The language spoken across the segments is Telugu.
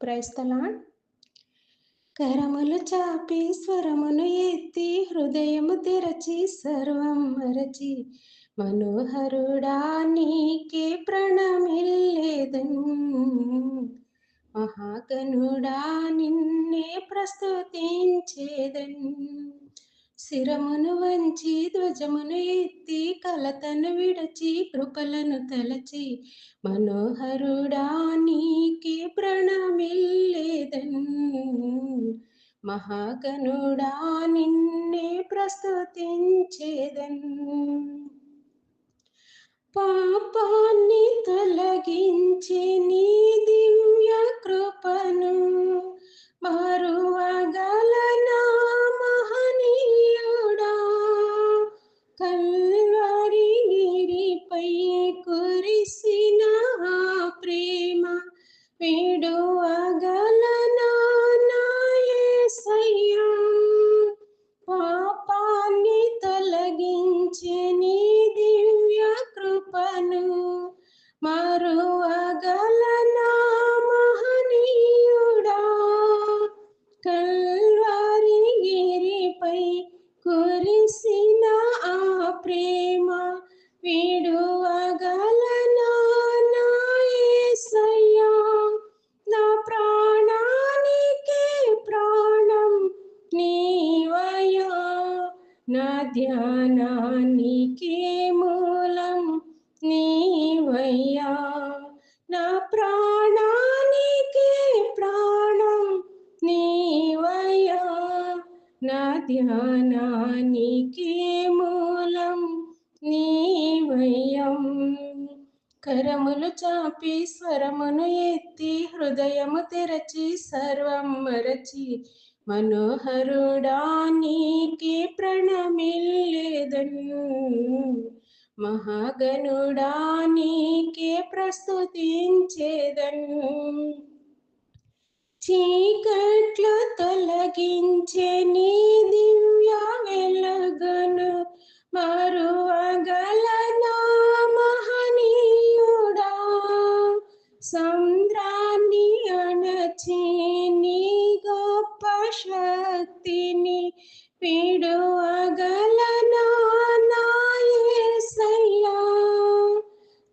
ప్రైస్తలా కరములు చాపి స్వరమును ఎత్తి హృదయము తెరచి సర్వం మరచి మనోహరుడా నీకే ప్రణమిల్లేదన్. మహాగనుడా నిన్నే ప్రస్తుతించేదన్. శిరమును వంచి ధ్వజమును ఎత్తి కలతను విడచి కృపలను తలచి మనోహరుడా మహాగనుడా నిన్నే ప్రస్తుతించేదన్. పాపాన్ని తొలగించే నీ పాపాన్ని తొలగించే నీ దివ్య కృపను మరువగలనా మహనీయుడా? కల్వారి గిరిపై కురిసిన ఆ ప్రేమ విడు నా ధ్యానానికి మూలం నీవయ్యా. నా ప్రాణానికి ప్రాణం నీవయ్యా. నా ధ్యానానికి మూలం నీవయ్యం. కరములు చాపి స్వరమును ఎత్తి హృదయము తెరచి సర్వం మరచి. మనోహరుడా నీ నీకే ప్రణమిల్లేదను మహాగనుడా నీకే ప్రస్తుతించేదను చీకట్లు తొలగించే నీ దివ్య వెలగను మరువగలనా మహనీయుడా. సం విడువగలనా నా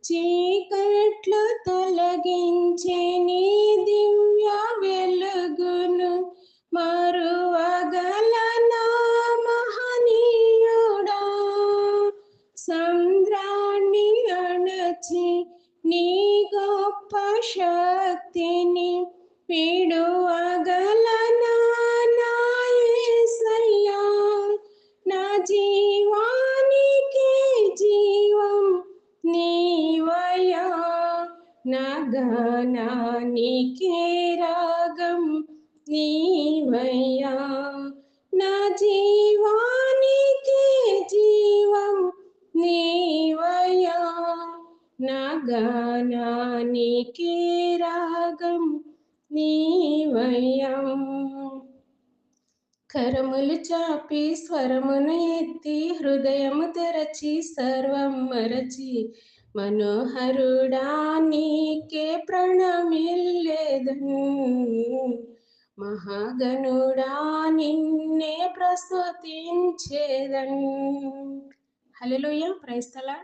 చీకట్లు తొలగించే నీ దివ్య వెలుగును మరువగలనా మహనీయుడా. సంద్రాన్ని అణచి నీ గొప్ప శక్తిని విడువగలనా నా రాగం నీవయ్యా. నా జీవానికి జీవం నీవయ్యా. నా రాగం నీవయ్యా. కరములు చాపి స్వరమును ఎత్తి హృదయము తెరచి సర్వం మరచి మనోహరుడా నీకే ప్రణమిల్లేదను మహాగనుడా నిన్నే ప్రస్తుతించేదను హలో ప్రైస్తలా